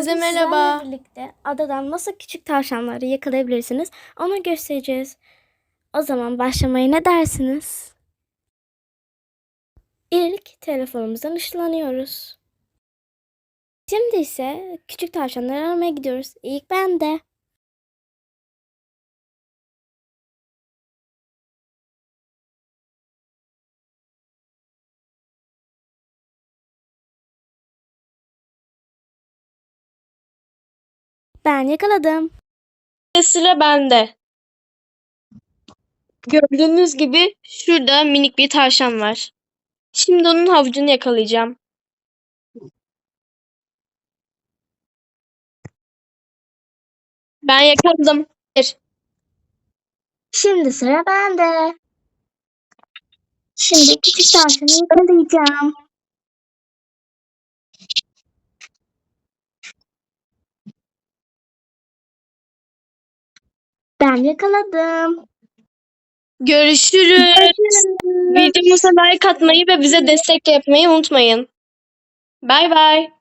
Sizlerle merhaba. birlikte adadan nasıl küçük tavşanları yakalayabilirsiniz onu göstereceğiz. O zaman başlamaya ne dersiniz? İlk telefonumuzdan ışınlanıyoruz. Şimdi ise küçük tavşanları aramaya gidiyoruz. İlk ben de. Ben yakaladım. Sıra bende. Gördüğünüz gibi şurada minik bir tavşan var. Şimdi onun havucunu yakalayacağım. Ben yakaladım. Bir. Şimdi sıra bende. Şimdi küçük tavşanı yakalayacağım. Ben yakaladım. Görüşürüz. Videomuza like atmayı ve bize destek yapmayı unutmayın. Bay bay.